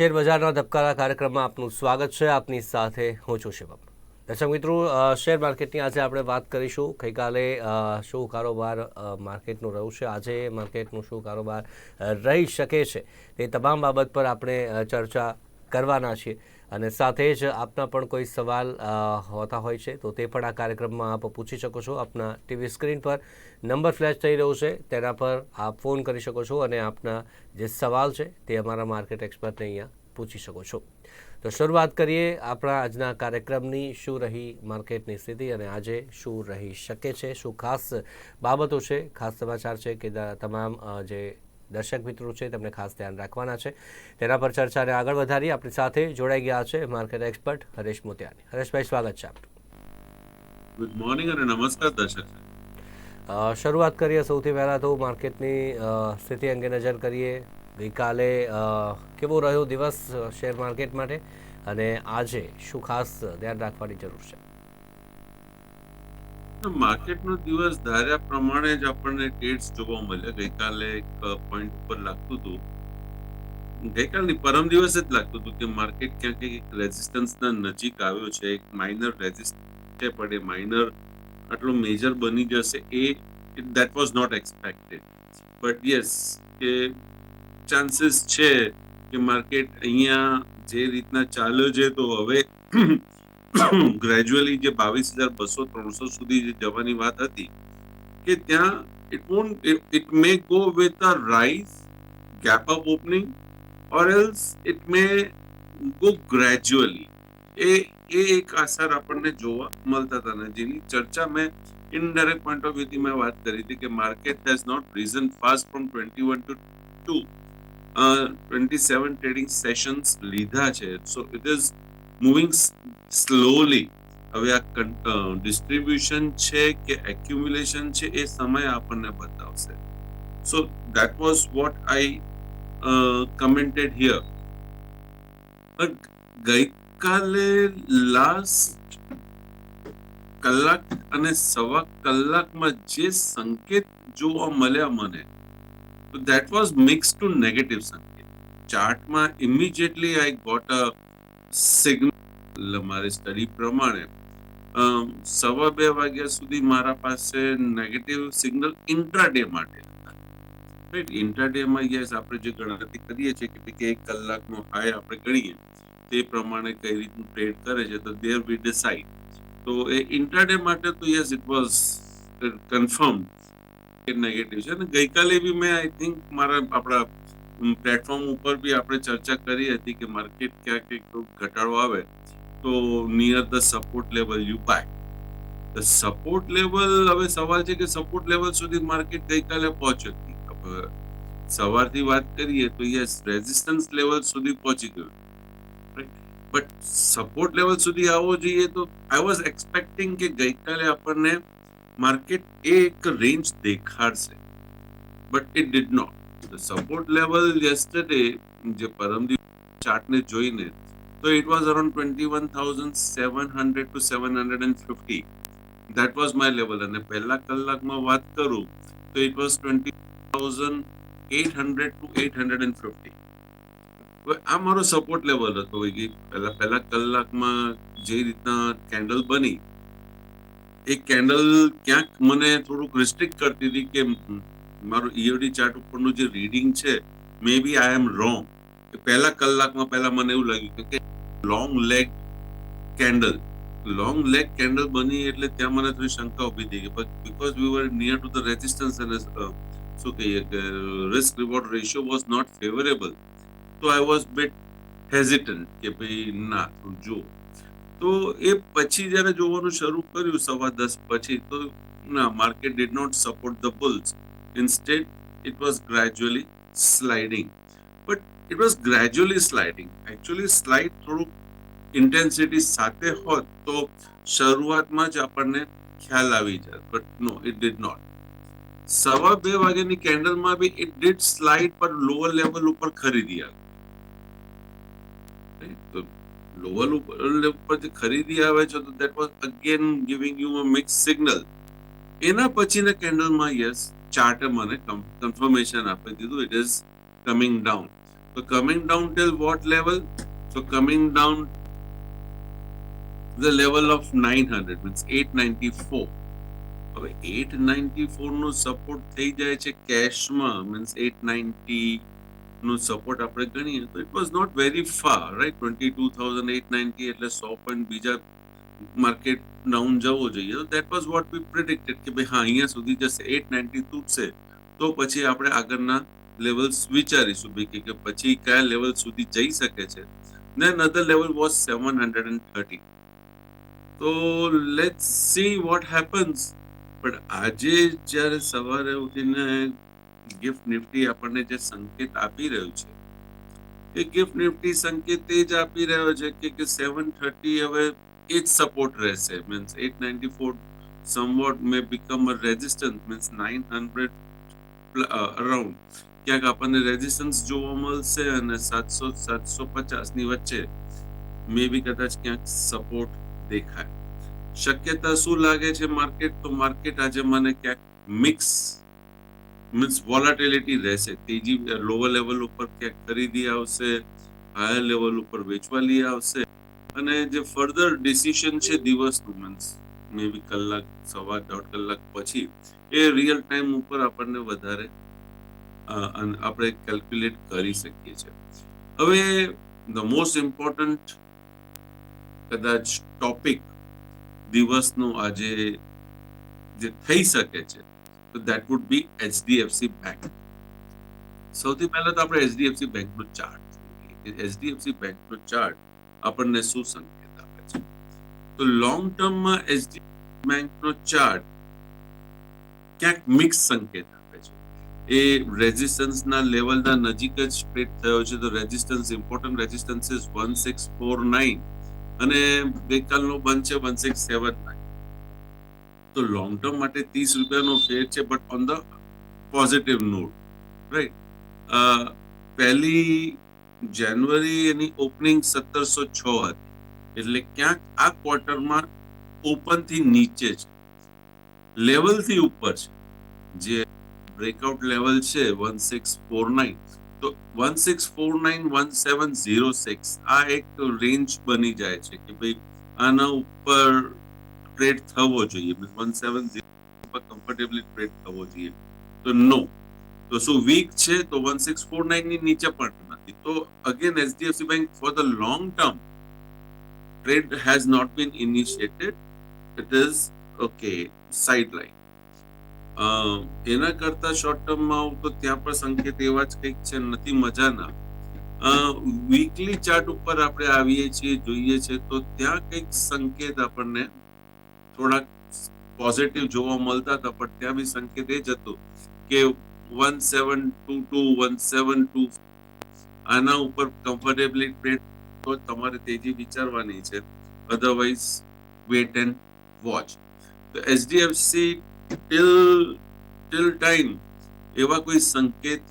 મિત્રો શેર બજારના ધબકારા કાર્યક્રમમાં આપનું સ્વાગત છે. આપની સાથે હું છું શિવમ. દર્શક મિત્રો શેર માર્કેટની આજે આપણે વાત કરીશું. ગઈકાલે શું કારોબાર માર્કેટનું રહ્યું છે? આજે માર્કેટનું શું કારોબાર રહી શકે છે? તે તમામ બાબત પર આપણે ચર્ચા કરવાના છીએ. અને સાથે જ આપના પણ કોઈ સવાલ હોતા હોય છે, તો તે પણ આ કાર્યક્રમમાં આપ પૂછી શકો છો. આપના ટીવી સ્ક્રીન પર નંબર ફ્લેશ થઈ રહ્યો છે, તેના પર આપ ફોન કરી શકો છો અને આપના જે સવાલ છે, તે અમારા માર્કેટ એક્સપર્ટને અહીંયા પૂછી શકો છો. તો શરૂઆત કરીએ આપણા આજના કાર્યક્રમની, શું રહી માર્કેટની સ્થિતિ અને આજે શું રહી શકે છે, શું ખાસ બાબતો છે, ખાસ સમાચાર છે કે તમામ જે દર્શક મિત્રો છે તેમને ખાસ ધ્યાન રાખવાના છે. તેના પર ચર્ચાને આગળ વધારી આપણી સાથે જોડાઈ ગયા છે માર્કેટ એક્સપર્ટ હરેશ મોતિયાની. હરેશભાઈ સ્વાગત છે આપનું. ગુડ મોર્નિંગ અને નમસ્કાર દર્શક શરૂઆત કરીએ સૌથી પહેલાં તો માર્કેટની સ્થિતિ અંગે નજર કરીએ. ગઈકાલે કેવો રહ્યો દિવસ શેર માર્કેટ માટે? અને આજે શું ખાસ ધ્યાન રાખવાની જરૂર છે? માર્કેટનો દિવસ ધાર્યા પ્રમાણે જ આપણને ટ્રેડ્સ જોવા મળ્યા. ગઈકાલે એક પોઈન્ટ ઉપર લાગતું હતું. ગઈકાલની પરમ દિવસ જ લાગતું હતું કે માર્કેટ ક્યાંક એક રેઝિસ્ટન્સના નજીક આવ્યો છે. એક માઇનર રેઝિસ્ટન્સ છે, પણ માઇનર આટલો મેજર બની જશે એ that was not expected but yes કે ચાન્સીસ છે કે માર્કેટ અહીંયા જે રીતના ચાલ્યો છે, તો હવે ગ્રેજ્યુઅલી જે બાવીસ હજાર બસો ત્રણસો સુધી જે જવાની વાત હતી, કે ત્યાં it won't it may go with a rise gap up opening or else it may go gradually એ એ એક આસાર આપણને જોવા મળતા હતા ને જેની ચર્ચા મેં ઇનડાયરેક્ટ પોઈન્ટ ઓફ વ્યૂથી મેં વાત કરી હતી કે market has not reason fast from twenty one to two twenty seven trading sessions લીધા છે. So it is moving slowly હવે આ ડિસ્ટ્રીબ્યુશન છે કે એક્યુમ્યુલેશન છે એ સમય આપણને બતાવશે. So that was what I commented here ગઈકાલે લાસ્ટ કલાક અને સવા કલાકમાં જે સંકેત જોવા મળ્યા મને, તો that was mix to negative સંકેત. ચાર્ટમાં immediately I got a signal મારી સ્ટડી પ્રમાણે સવા બે વાગ્યા સુધી મારા પાસે નેગેટિવ સિગ્નલ ઇન્ટ્રાડે માટે રાઈટ ઇન્ટ્રાડેમાં યસ, આપણે જે ગણતરી કરીએ છીએ કે એક કલાકનો હાઈ આપણે ગણીએ, તે પ્રમાણે કઈ રીતનું ટ્રેડ કરે છે, તો દેર વી ડિસાઇડ તો એ ઇન્ટ્રાડે માટે તો yes it was confirm negative છે. અને ગઈકાલે બી મેં આઈ થિંક મારા આપણા પ્લેટફોર્મ ઉપર બી આપણે ચર્ચા કરી હતી કે માર્કેટ ક્યાંક એક ઘટાડો આવે, તો near the support level you buy the support level હવે સવાલ છે કે સપોર્ટ લેવલ સુધી માર્કેટ ગઈકાલે પહોંચ્યું સવારથી વાત કરીએ તો યસ રેઝિસ્ટન્સ લેવલ સુધી પહોંચી ગયું. બટ સપોર્ટ લેવલ સુધી આવવો જોઈએ તો આઈ વોઝ એક્સપેક્ટિંગ કે ગઈકાલે આપણને માર્કેટ એક range દેખાડશે. But it did not support level yesterday જે પરમ ચાર્ટને જોઈને, તો it was around twenty one thousand seven hundred to seven hundred and fifty that was my level અને પહેલા કલાકમાં વાત કરું, તો it was twenty thousand eight hundred to eight hundred and fifty આ મારો સપોર્ટ લેવલ હતો પહેલા પહેલા કલાકમાં જે રીતના કેન્ડલ બની, એ કેન્ડલ ક્યાંક મને થોડુંક રિસ્ટ્રિક્ટ કરતી હતી કે મારું ઈઓડી ચાર્ટ ઉપરનું જે રીડિંગ છે મે બી આઈ એમ રોંગ પહેલા કલાકમાં પહેલા મને એવું લાગ્યું કે long leg candle long leg candle બની એટલે ત્યાં મને થોડી શંકા ઊભી થઈ ગઈ. Because we were near to the resistance અને શું કહીએ કે risk reward ratio was not favourable તો આઈ વોઝ બેટ હેઝિટન્ટ કે ભાઈ ના થોડું જો. તો એ પછી જ્યારે જોવાનું શરૂ કર્યું સવા દસ પછી, તો ના market did not support the bulls instead it was gradually sliding. But it was gradually sliding. Actually, slide થોડું ઇન્ટેન્સિટી સાથે હોત તો શરૂઆતમાં જ આપણને ખ્યાલ આવી જાય but no it did not સવા બે વાગ્યાની કેન્ડલમાં બી ઇટ ડીડ સ્લાઇડ પર લોઅર લેવલ ઉપર ખરીદી આવી? તો લોઅર ઉપર જે ખરીદી આવે છે તો that was again giving you a mix signal એના પછીના કેન્ડલમાં યસ ચાર્ટે મને કન્ફર્મેશન આપી દીધું. ઇટ ઇઝ કમિંગ ડાઉન તો coming down till what level so coming down the level of nine hundred means eight ninety four હવે 894 નો support થઈ જાય છે કેશમાં મીન્સ 890 નો સપોર્ટ આપણે ગણીએ તો it was not very far right 22890 એટલે સો પોઈન્ટ બીજા માર્કેટ ડાઉન જવો જોઈએ. તો that was what we predicted કે ભાઈ હા, અહીંયા સુધી જશે 890 તૂટશે. તો પછી આપણે આગળના લેવલ્સ વિચારીશું ભાઈ કે- પછી કયા લેવલ સુધી જઈ શકે છે. ને another level was seven hundred and thirty તો લેટ સી વોટ હેપન્સ પણ આજે જ્યારે સવારે ઉઠીને ગિફ્ટ નિફ્ટી આપણને જે સંકેત આપી રહ્યું છે, એ ગિફ્ટ નિફ્ટી સંકેત એ જ આપી રહ્યો છે કે સેવન થર્ટી હવે એ જ સપોર્ટ રહેશે means eight ninety four somewhat may become a resistance means nine hundred around ક્યાંક આપણને રેઝિસ્ટન્સ જોવા મળશે અને સાતસો સાતસો પચાસની વચ્ચે મે બી કદાચ ક્યાંક સપોર્ટ દેખાય શક્યતા શું લાગે છે માર્કેટ તો માર્કેટ આજે મને ક્યાંક મિક્સ મીન્સ વોલાટિલિટી રહેશે તેજી લોઅર લેવલ ઉપર ક્યાંક ખરીદી આવશે હાયર લેવલ ઉપર વેચવા લઈ આવશે અને જે ફર્ધર ડિસિશન છે દિવસનું મીન્સ મે બી કલાક, સવા દોઢ કલાક પછી, એ રિયલ ટાઈમ ઉપર આપણને વધારે આપણે કેલ્ક્યુલેટ કરી શકીએ છીએ. હવે ધ મોસ્ટ ઇમ્પોર્ટન્ટ કદાચ ટોપિક દિવસનો આજે જે થઈ શકે છે, તો that would be HDFC bank સૌથી પહેલા તો આપણે એચડીએફસી બેંકનો ચાર્ટ એચડીએફસી બેંકનો ચાર્ટ આપણને શું સંકેત આપે છે? તો લોંગ ટર્મમાં એચડી બેંકનો ચાર્ટ ક્યાંક મિક્સ સંકેત આપે છે. એ રેઝિસ્ટન્સના લેવલના નજીક જ ટ્રેડ થયો છે. તો resistance important resistance is one six four nine અને ગઈકાલનો બંધ છે વન સિક્સ સેવન નાઇન તો લોંગ ટર્મ માટે ત્રીસ રૂપિયાનો ફેર છે but on the positive note right પહેલી જાન્યુઆરી એની ઓપનિંગ સત્તરસો છ હતી. એટલે ક્યાંક આ ક્વાર્ટરમાં ઓપનથી નીચે છે. લેવલથી ઉપર છે. જે બ્રેકઆઉટ લેવલ છે વન સિક્સ ફોર નાઇન તો one six four nine one seven zero six આ એક રેન્જ બની જાય છે કે ભાઈ આના ઉપર ટ્રેડ થવો જોઈએ. One seven zero comfortably trade થવો જોઈએ. તો નો તો શું વીક છે? તો વન સિક્સ ફોર નાઇનની નીચે પણ નથી. તો again HDFC bank for the long term trade has not been initiated it is okay sideline એના કરતા શોર્ટ ટર્મમાં આવું તો ત્યાં પણ સંકેત એવા જ કંઈક છે, નથી મજાના. વીકલી ચાર્ટ ઉપર આપણે આવીએ છીએ, જોઈએ છે, તો ત્યાં કંઈક સંકેત આપણને થોડાક પોઝિટિવ જોવા મળતા હતા, પણ ત્યાં બી સંકેત એ જ હતો કે one seven two two one seven two આના ઉપર કમ્ફર્ટેબલી ટ્રેડ તો તમારે તેજી વિચારવાની છે. અધરવાઇઝ વેટ એન્ડ વોચ તો એચડીએફસી ટિલ ટિલ ટાઈમ એવા કોઈ સંકેત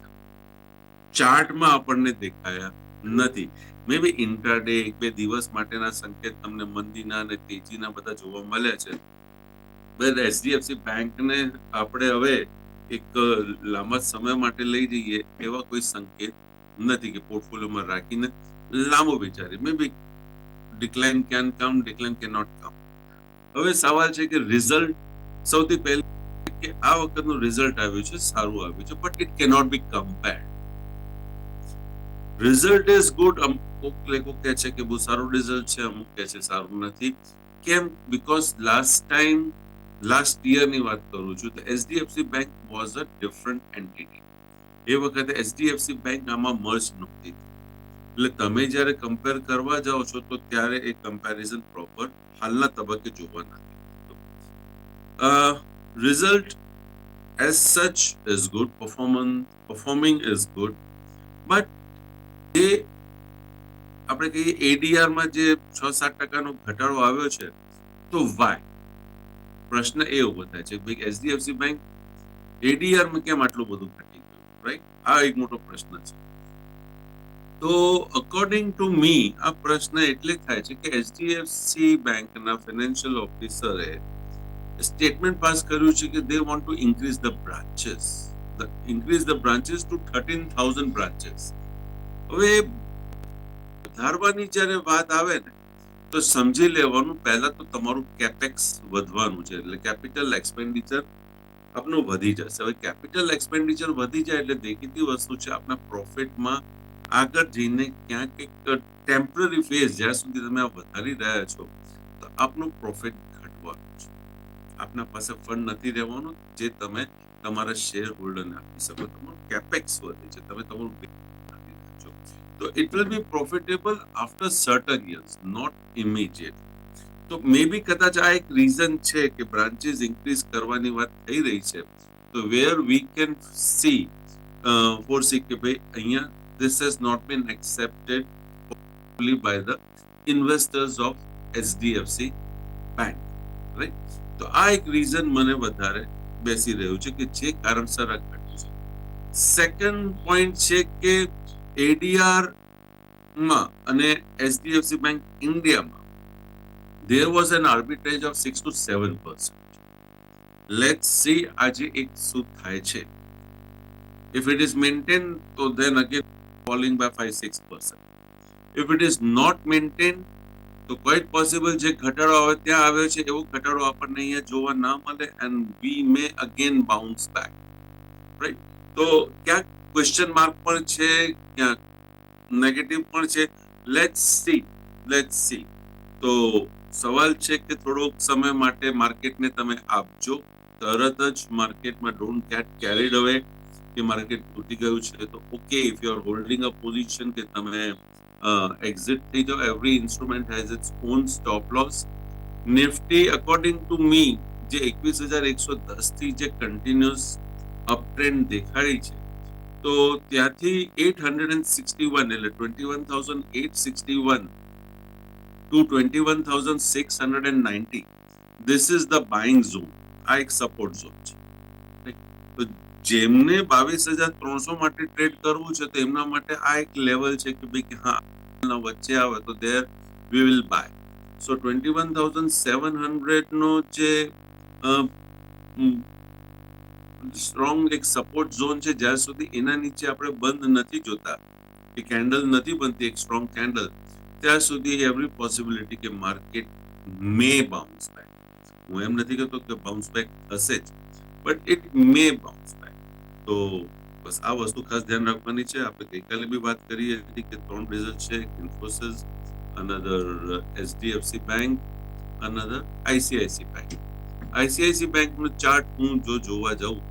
ચાર્ટમાં આપણને દેખાયા નથી. મે બી ઇન્ટ્રાડે એક બે દિવસ માટેના સંકેત તમને મંદીના અને તેજીના બધા જોવા મળ્યા છે. બટ એચડીએફસી બેંકને આપણે હવે એક લાંબા સમય માટે લઈ જઈએ એવા કોઈ સંકેત નથી કે પોર્ટફોલિયોમાં રાખીને લાંબો વિચારી may be decline can come decline કે નોટ કમ હવે સવાલ છે કે રિઝલ્ટ સૌથી પહેલા કે આ વખતનું રિઝલ્ટ આવ્યું છે, સારું આવ્યું છે but it cannot be compared result is good અમુક લોકો કહે છે કે બહુ સારું રિઝલ્ટ છે, અમુક કહે છે સારું નથી. કેમ? બીકોઝ લાસ્ટ ટાઈમ લાસ્ટ યરની વાત કરું છું, તો HDFC bank was a different entity એ વખતે એચડીએફસી બેંક આમાં મર્જ નહોતી એટલે તમે જ્યારે કમ્પેર કરવા જાઓ છો, તો ત્યારે એ કમ્પેરિઝન પ્રોપર હાલના તબક્કે જોવા result as such is good performance performing is good but એ આપણે કહીએ એડીઆરમાં જે છ સાત ટકાનો ઘટાડો આવ્યો છે, તો વાય પ્રશ્ન એ ઊભો થાય છે કે ભાઈ એચડીએફસી બેંક ADR માં કેમ આટલું બધું ઘટી ગયું રાઈટ આ એક મોટો પ્રશ્ન છે તો અકોર્ડિંગ ટુ મી આ પ્રશ્ન એટલે થાય છે કે એચડીએફસી બેંકના ફાઇનાન્શિયલ ઓફિસરે સ્ટેટમેન્ટ પાસ કર્યું છે કે they want to increase the branches increase the branches to 13000 branches. હવે વધારવાની જ્યારે વાત આવે ને તો સમજી લેવાનું, પહેલા તો તમારું કેપેક્સ વધવાનું છે, એટલે કેપિટલ એક્સપેન્ડિચર આપનું વધી જશે. હવે કેપિટલ એક્સપેન્ડિચર વધી જાય એટલે દેખીતી વસ્તુ છે આપણા પ્રોફિટમાં આગળ જઈને ક્યાંક એક ટેમ્પરરી ફેઝ જ્યાં સુધી તમે આ વધારી રહ્યા છો, તો આપનું પ્રોફિટ ઘટવાનું છે. આપના પાસે ફંડ નથી રહેવાનું, જે તમે તમારા શેર હોલ્ડરને આપી શકો. તમારું કેપેક્સ વધે છે. તમે તમારું છો તો it will be profitable after certain years not immediate તો મે બી કદાચ આ એક રીઝન છે કે બ્રાન્ચીસ ઇન્ક્રીઝ કરવાની વાત થઈ રહી છે તો where we can see for see કે ભાઈ અહીંયા this has not been accepted only by the investors of HDFC Bank, right? તો આ એક રીઝન મને વધારે બેસી રહ્યું છે કે જે કારણસર આ ઘટ્યું છે સેકન્ડ પોઈન્ટ છે કે એડીઆરમાં અને એચડીએફસી બેંક ઇન્ડિયામાં there was an arbitrage of six to seven percent let see આજે એક શું થાય છે. If it is maintained, તો then again falling by 5 6% if it is not maintained, તો quite possible જે ઘટાડો આવે, ત્યાં આવ્યો છે, એવો ઘટાડો આપણને અહીંયા જોવા ના મળે and we may again bounce back right તો ક્યાંક ક્વેશ્ચન માર્ક પણ છે નેગેટિવ પણ છે. લેટ્સ સી લેટ્સ સી તો સવાલ છે કે થોડોક સમય માટે માર્કેટને તમે આપજો. તરત જ માર્કેટમાં ડોન્ટ ગેટ કેરીડ અવે કે માર્કેટ તૂટી ગયું છે તો okay if you are holding a position કે તમે એક્ઝિટ થઈ જાઓ every instrument has its own stop loss Nifty according to me જે એકવીસ હજાર એકસો દસથી જે કન્ટિન્યુઅસ અપ ટ્રેન્ડ દેખાડી છે તો ત્યાંથી eight hundred and sixty one એટલે twenty one thousand eight sixty one to twenty one thousand six hundred and ninety this is the buying zone આ એક સપોર્ટ ઝોન છે. જેમને બાવીસ હજાર ત્રણસો માટે ટ્રેડ કરવું છે, તો એમના માટે આ એક લેવલ છે કે ભાઈ કે હા વચ્ચે આવે તો there we will buy so twenty one thousand seven હંડ્રેડનો જે સ્ટ્રોંગ એક સપોર્ટ ઝોન છે, જ્યાં સુધી એના નીચે આપણે બંધ નથી જોતા, કે કેન્ડલ નથી બનતી, એક સ્ટ્રોંગ કેન્ડલ ત્યાં સુધી એવરી પોસિબિલિટી કે માર્કેટ મે બાઉન્સ બેક હું એમ નથી કહેતો કે બાઉન્સ બેક થશે જ but it may bounce back તો બસ આ વસ્તુ ખાસ ધ્યાન રાખવાની છે. આપણે ગઈકાલે બી વાત કરી હતી કે ત્રણ રિઝલ્ટ છે Infosys another HDFC bank another ICICI bank ICICI bank નો ચાર્ટ હું જો જોવા જાઉં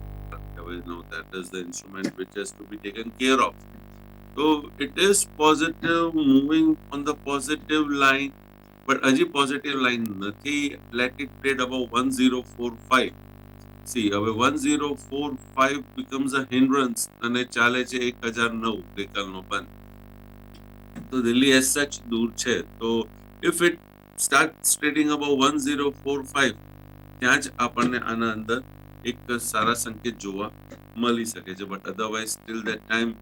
હવે know that is the instrument which has to be taken care of. So it is positive, moving on the positive line, but હજી positive line નથી let it trade above one zero four five see હવે one zero four five becomes a hindrance અને ચાલે છે એક હજાર નવ ગઈકાલનો બંધ તો દિલ્હી એઝ સચ દૂર છે તો if it start trading above one zero four five ત્યાં જ આપણને આના અંદર એક સારા સંકેત જોવા મળી શકે છે. But otherwise still that time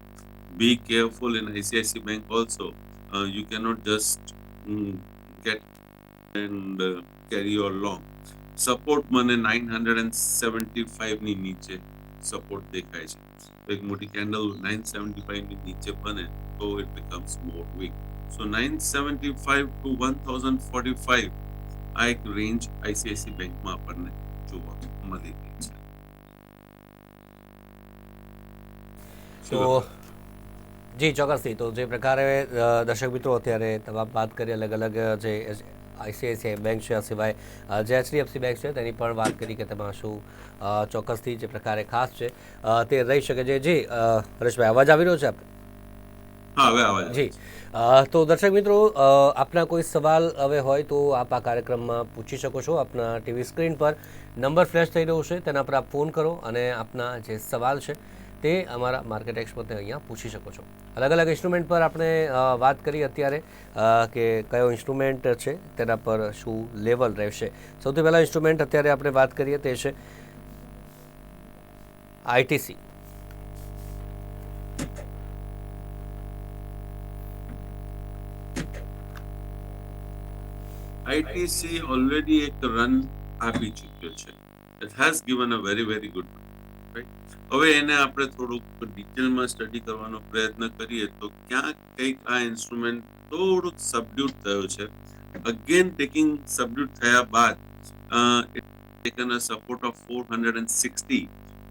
be careful in ICICI bank also you cannot just get and carry your long support મને નાઇન હંડ્રેડ એન્ડ સેવન્ટી ફાઈવની નીચે સપોર્ટ દેખાય છે. એક મોટી કેન્ડલ નાઇન સેવન્ટી ફાઈવની નીચે બને તો it becomes more weak so nine seventy five to one thousand forty five આ એક રેન્જ આઈસીઆઈસી બેંકમાં આપણને જોવા મળી રહી તો જી, ચોક્કસથી. તો જે પ્રકારે દર્શક મિત્રો, અત્યારે તમામ વાત કરી અલગ અલગ જે આઈસીઆઈસીઆઈ બેંક છે, આ સિવાય જે એચડીએફસી બેંક છે, તેની પણ વાત કરી કે તેમાં શું ચોક્કસથી જે પ્રકારે ખાસ છે. તે રહી શકે છે. જી હરેશભાઈ, અવાજ આવી રહ્યો છે આપણે જી. તો દર્શક મિત્રો આપના કોઈ સવાલ હવે હોય તો આપ આ કાર્યક્રમમાં પૂછી શકો છો. આપના ટીવી સ્ક્રીન પર નંબર ફ્લેશ થઈ રહ્યો છે, તેના પર આપ ફોન કરો અને આપના જે સવાલ છે તે અમારા માર્કેટ એક્સપર્ટને અહીંયા પૂછી શકો છો. અલગ અલગ ઇન્સ્ટ્રુમેન્ટ પર આપણે વાત કરી અત્યારે કે કયો ઇન્સ્ટ્રુમેન્ટ છે, તેના પર શું લેવલ રહેશે. સૌથી પહેલાં ઇન્સ્ટ્રુમેન્ટ અત્યારે આપણે વાત કરીએ તે છે આઈટીસી આઈટીસી ઓલરેડી એક રન આપી ચૂક્યો છે. It has given a very very good હવે એને આપણે થોડુંક ડિટેલમાં સ્ટડી કરવાનો પ્રયત્ન કરીએ તો ક્યાંક કંઈક આ ઇન્સ્ટ્રુમેન્ટ થોડુંક સબડ્યુટ થયો છે. અગેન ટેકિંગ સબડ્યુટ થયા બાદ taken a support of four hundred and sixty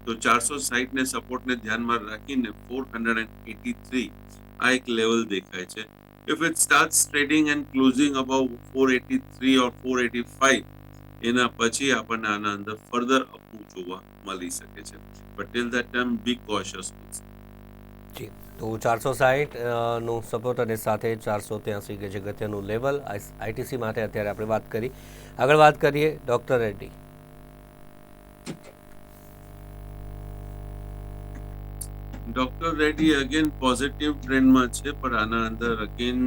તો ચારસો સાહીઠને સપોર્ટને ધ્યાનમાં રાખીને four hundred and eighty three આ એક લેવલ દેખાય છે. If it starts trading and closing above 483 or 485 એના પછી આપણને આના અંદર ફર્ધર અપવું જોવા મળી શકે છે. But till that time be cautious ji. તો ચારસો સાહીઠનું સપોર્ટ અને સાથે ચારસો ત્યાંસી કે જે અગત્યનું લેવલ આઈટીસી માટે અત્યારે આપણે વાત કરી. આગળ વાત કરીએ doctor Reddy doctor Reddy again positive ટ્રેન્ડમાં છે, પણ આના અંદર again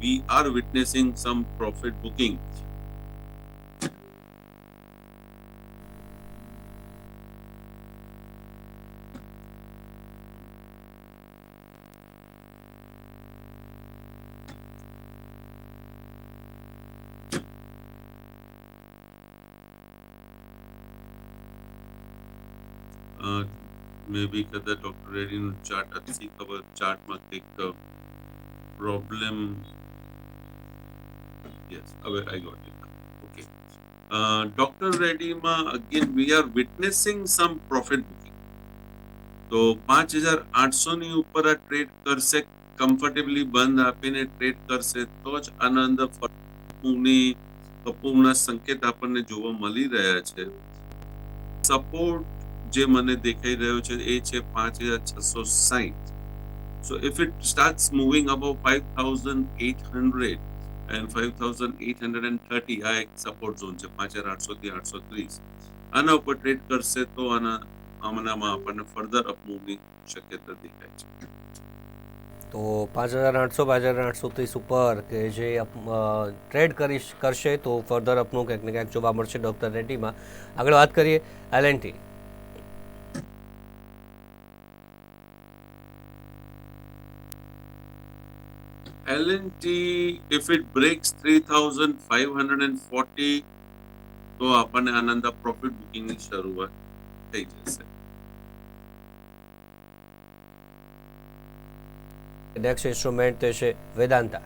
we are witnessing some profit booking may be કદાચ ડોક્ટર રેડીનું ચાર્ટ હતી ખબર ચાર્ટમાં કંઈક પ્રોબ્લેમ યસ હવે I got it okay doctor રેડીમાં again we are witnessing some profit booking તો પાંચ હજાર આઠસોની ઉપર આ ટ્રેડ કરશે કમ્ફર્ટેબલી બંધ આપીને ટ્રેડ કરશે, તો જ આના અંદર અપૂવની અપૂવના સંકેત આપણને જોવા મળી રહ્યા છે. સપોર્ટ જે મને દેખાઈ રહ્યો છે એ છે પાંચ હજાર છસો સાહીઠ. So if it start moving above five thousand eight hundred and five thousand eight hundred and thirty આ એક સપોર્ટ ઝોન છે, પાંચ હજાર આઠસો થી આઠસો ત્રીસ આના ઉપર ટ્રેડ કરશે તો આના, આમનામાં આપણને ફર્ધર અપમૂવની શક્યતા દેખાય છે. તો પાંચ હજાર આઠસો, પાંચ હજાર આઠસો ત્રીસ ઉપર કે જે ટ્રેડ કરી કરશે તો ફર્ધર અપનું કંઈક ને ક્યાંક જોવા મળશે ડૉક્ટર રેડ્ડીમાં આગળ વાત કરીએ L&T L&T, if it breaks 3,540 તો આપણને આનંદ પ્રોફિટ બુકિંગની શરૂઆત થઈ જશે નેક્સ્ટ ઇન્સ્ટ્રુમેન્ટ છે વેદાંતા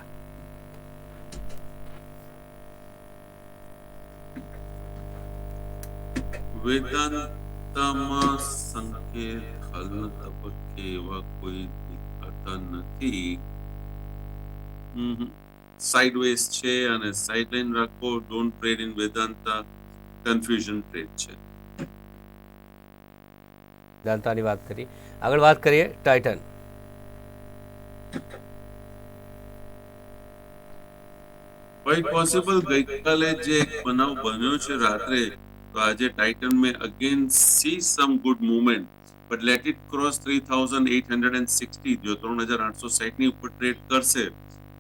વેદાંતામાં સંકેત હાલના તબક્કે એવા કોઈ દેખાતા નથી સાઇડવેઝ છે અને સાઇડલાઇન રાખો don't trade in Vedanta confusion trade છે વેદાંતાની વાત કરી આગળ વાત કરીએ ટાઇટન ક્વાઇટ પોસિબલ ગઈકાલે જે એક બનાવ બન્યો છે રાત્રે તો આજે Titan may again see some good movement but let it cross three thousand eight hundred and sixty જો ત્રણ હજાર આઠસો સાઠની ઉપર ટ્રેડ કરશે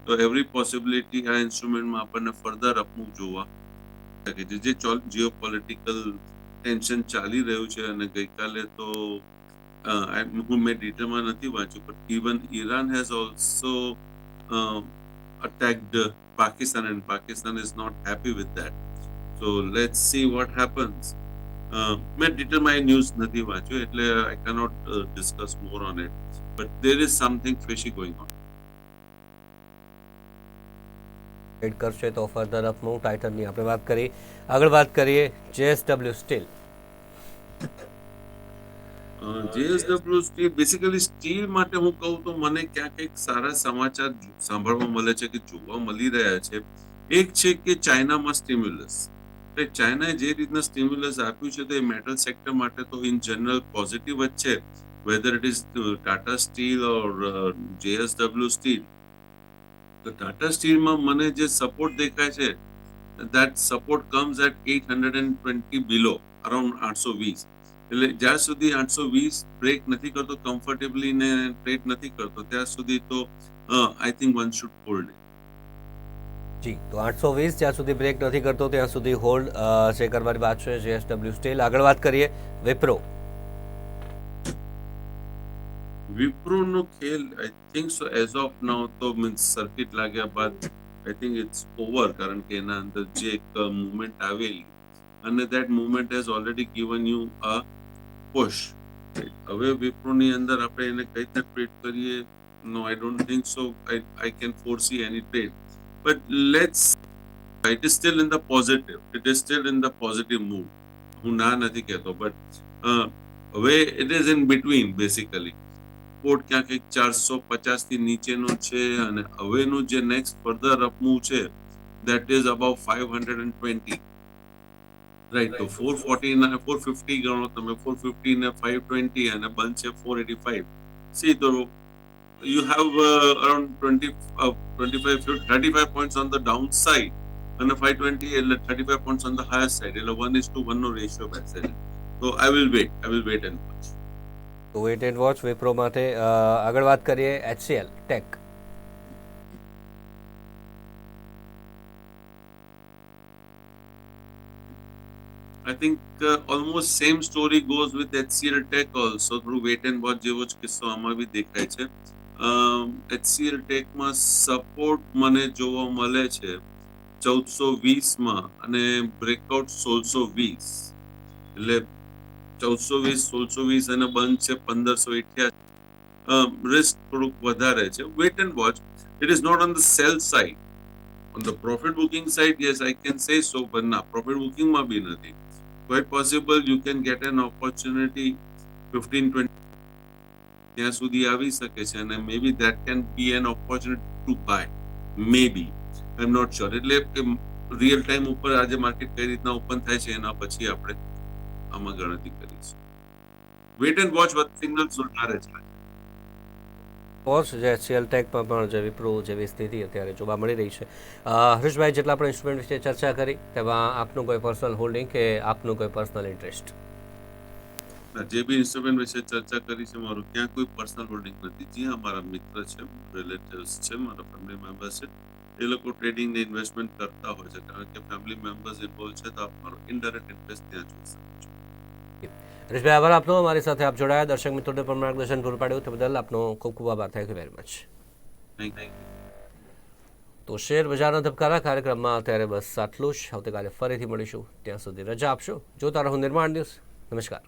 તો એવરી પોસિબિલિટી આ ઇન્સ્ટ્રુમેન્ટમાં આપણને ફર્ધર અપમૂવ જોવા શકે છે. જે જીઓ પોલિટિકલ ટેન્શન ચાલી રહ્યું છે અને ગઈકાલે તો હું મેં ડિટેલમાં નથી વાંચ્યું but even Iran has also attacked Pakistan and Pakistan is not happy with that so let's see what happens. મેં ડિટેલમાં એ ન્યૂઝ નથી વાંચ્યું, એટલે I cannot discuss more on it but there is something fishy going on trade કરશે તો further અપનું ટાઇટનની આપણે વાત કરી. આગળ વાત કરીએ JSW steel JSW steel basically steel માટે હું કહું તો મને ક્યાંક એક સારા સમાચાર સાંભળવા મળે છે કે જોવા મળી રહ્યા છે. એક છે કે ચાઇનામાં સ્ટિમ્યુલસ ચાઇનાએ જે રીતના સ્ટિમ્યુલસ આપ્યું છે તો એ મેટલ સેક્ટર માટે તો ઇન જનરલ પોઝિટિવ જ છે. Whether it is Tata steel or JSW steel તો ટાટા સ્ટીલમાં મને જે સપોર્ટ દેખાય છે that support comes at at hundred and twenty below around આઠસો વીસ એટલે જ્યાં સુધી આઠસો વીસ બ્રેક નથી કરતો કમ્ફર્ટેબલી ને ટ્રેડ નથી કરતો, ત્યાં સુધી તો I think one should hold જી, તો આઠસો વીસ જ્યાં સુધી બ્રેક નથી કરતો, ત્યાં સુધી હોલ્ડ છે કરવાની વાત છે જેએસડબલ્યુ સ્ટીલ આગળ વાત કરીએ વિપ્રો. વિપ્રો નો ખેલ I think so as of now તો મીન્સ સર્કિટ લાગ્યા બાદ આઈ થિંક ઇટ્સ ઓવર કારણ કે એના અંદર જે એક મુવમેન્ટ આવેલી અને that movement has already given you a push હવે વિપ્રોની અંદર આપણે એને કઈ રીતે ટ્રેડ કરીએ no I don't think so I I can foresee any trade but let's it is still in the positive it is still in the positive mood હું ના નથી કહેતો બટ હવે it is in between basically quote ક્યાંક એક ચારસો પચાસથી નીચેનો છે અને હવેનું જે નેક્સ્ટ ફર્ધર અપમૂવ છે that is about five hundred and twenty right તો ફોર ફોર્ટી ને ફોર ફિફ્ટી ગણો તમે ફોર ફિફ્ટી ને ફાઈવ ટ્વેન્ટી અને બંધ છે ફોર એટી ફાઈવ સી તો you have around twenty twenty five thirty five points on the down side અને ફાઈવ ટ્વેન્ટી એટલે thirty five points on the higher side એટલે વન ઇઝ ટુ વનનો ratio બેસે તો I will wait I will wait and watch તો wait and watch Wipro માટે આગળ વાત કરીએ HCL tech I think uh, almost same story goes with HCL Tech also. through wait and જેવો જ કિસ્સો આમાં બી દેખાય છે. એચસીએલ Tech સપોર્ટ મને જોવા મળે છે ચૌદસો વીસમાં અને બ્રેકઆઉટ સોળસો વીસ. એટલે ચૌદસો વીસ સોળસો વીસ અને બંધ છે પંદરસો અઠ્યાસી રિસ્ક થોડુંક વધારે છે wait and watch it is not on the sell side on the profit booking side yes i can say so but ના profit booking માં બી નથી quite possible you can get an opportunity 15 20 ત્યાં સુધી આવી શકે છે અને maybe that can be an opportunity to buy maybe i'm not sure એટલે રિયલ ટાઈમ ઉપર આજે માર્કેટ કઈ રીતના ઓપન થાય છે એના પછી આપણે આમાં ગણતરી કરીશું. વેટ એન્ડ વોચ સિગ્નલ્સ વધારે છે વોચ જે એચસીએલ ટેકમાં પણ જે વિપ્રો જેવી સ્થિતિ અત્યારે જોવા મળી રહી છે. હર્ષભાઈ જેટલા આપણે ઇન્સ્ટ્રુમેન્ટ વિશે ચર્ચા કરી તેમાં આપનું કોઈ પર્સનલ હોલ્ડિંગ કે આપનું કોઈ પર્સનલ ઇન્ટરેસ્ટ જે બી ઇન્સ્ટ્રુમેન્ટ વિશે ચર્ચા કરી છે મારું ક્યાં કોઈ પર્સનલ હોલ્ડિંગ નથી. જે અમારા મિત્ર છે રિલેટિવ્સ છે મારા ફેમિલી મેમ્બર છે એ લોકો ટ્રેડિંગ ને ઇન્વેસ્ટમેન્ટ કરતા હોય છે. કારણ કે ફેમિલી મેમ્બર્સ ઇન્વોલ્વ છે તો આપ ઇનડાયરેક્ટ ઇન્વેસ્ટ ત્યાં જોઈ શકો છો. હર્ષભાઈ આભાર આપનો. અમારી સાથે આપ જોડાયા. દર્શક મિત્રોને પણ માર્ગદર્શન પૂરું પાડ્યું. તે બદલ આપનો ખૂબ ખૂબ આભાર. Thank you very much thank you તો શેર બજારના ધબકારા કાર્યક્રમમાં અત્યારે બસ આટલું જ. આવતીકાલે ફરીથી મળીશું. ત્યાં સુધી રજા આપશો. જોતા રહો નિર્માણ ન્યૂઝ. નમસ્કાર.